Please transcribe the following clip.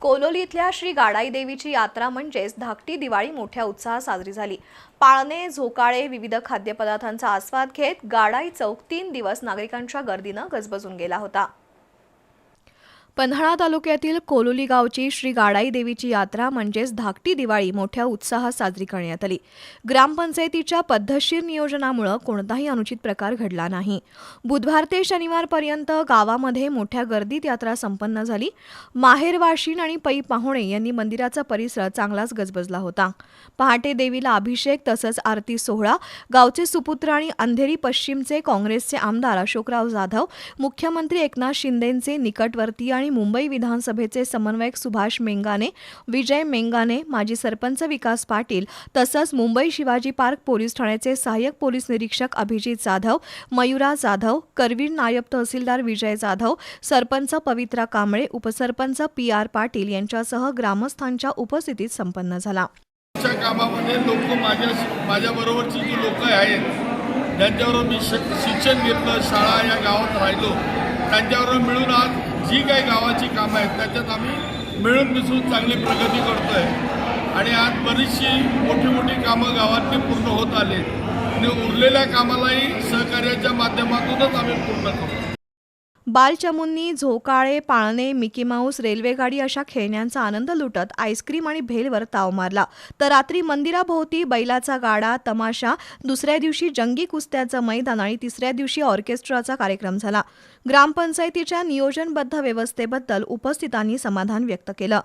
कोलोली इथल्या श्री गाडाई देवीची यात्रा म्हणजेच धाकटी दिवाळी मोठ्या उत्साहात साजरी झाली. पाळणे झोकाळे विविध खाद्यपदार्थांचा आस्वाद घेत गाडाई चौक तीन दिवस नागरिकांच्या गर्दीनं गजबजून गेला होता. पन्हाळा तालुक्यातील कोलोली गावची श्री गाडाई देवीची यात्रा म्हणजेच धाकटी दिवाळी मोठ्या उत्साहात साजरी करण्यात आली. ग्रामपंचायतीच्या पद्धतशीर नियोजनामुळे कोणताही अनुचित प्रकार घडला नाही. बुधवार ते शनिवारपर्यंत गावामध्ये मोठ्या गर्दीत यात्रा संपन्न झाली. माहेरवाशिन आणि पै पाहुणे यांनी मंदिराचा परिसर चांगलाच गजबजला होता. पहाटे देवीला अभिषेक तसंच आरती सोहळा गावचे सुपुत्र आणि अंधेरी पश्चिमचे काँग्रेसचे आमदार अशोकराव जाधव मुख्यमंत्री एकनाथ शिंदेंचे निकटवर्तीय आणि मुंबई विधानसभेचे समन्वयक सुभाष मेंगाने विजय मेंगाने माजी सरपंच विकास पाटील तसंच मुंबई शिवाजी पार्क पोलीस ठाण्याचे सहाय्यक पोलीस निरीक्षक अभिजित जाधव मयुरा जाधव करवीर नायब तहसीलदार विजय जाधव सरपंच पवित्रा कांबळे उपसरपंच पी आर पाटील यांच्यासह ग्रामस्थांच्या उपस्थितीत संपन्न झाला. कामामध्ये लोक माझ्या माझ्याबरोबरची जी लोक आहेत ज्यांच्याबरोबर मी शिक्षण घेतलं शाळा या गावात राहिलो त्यांच्याबरोबर मिळून आज जी काही गावाची कामं आहेत त्याच्यात आम्ही मिळून मिसळून चांगली प्रगती करतो आहे आणि आज बरीचशी मोठी मोठी कामं गावातली पूर्ण होत आली आणि उरलेल्या कामालाही सहकार्याच्या माध्यमातूनच आम्ही पूर्ण करतो बालचमूंनी झोकाळे पाळणे मिकी माऊस रेल्वेगाडी अशा खेळण्यांचा आनंद लुटत आईस्क्रीम आणि भेलवर ताव मारला. तर रात्री मंदिराभोवती बैलाचा गाडा तमाशा दुसऱ्या दिवशी जंगी कुस्त्याचं मैदान आणि तिसऱ्या दिवशी ऑर्केस्ट्राचा कार्यक्रम झाला. ग्रामपंचायतीच्या नियोजनबद्ध व्यवस्थेबद्दल उपस्थितांनी समाधान व्यक्त केलं.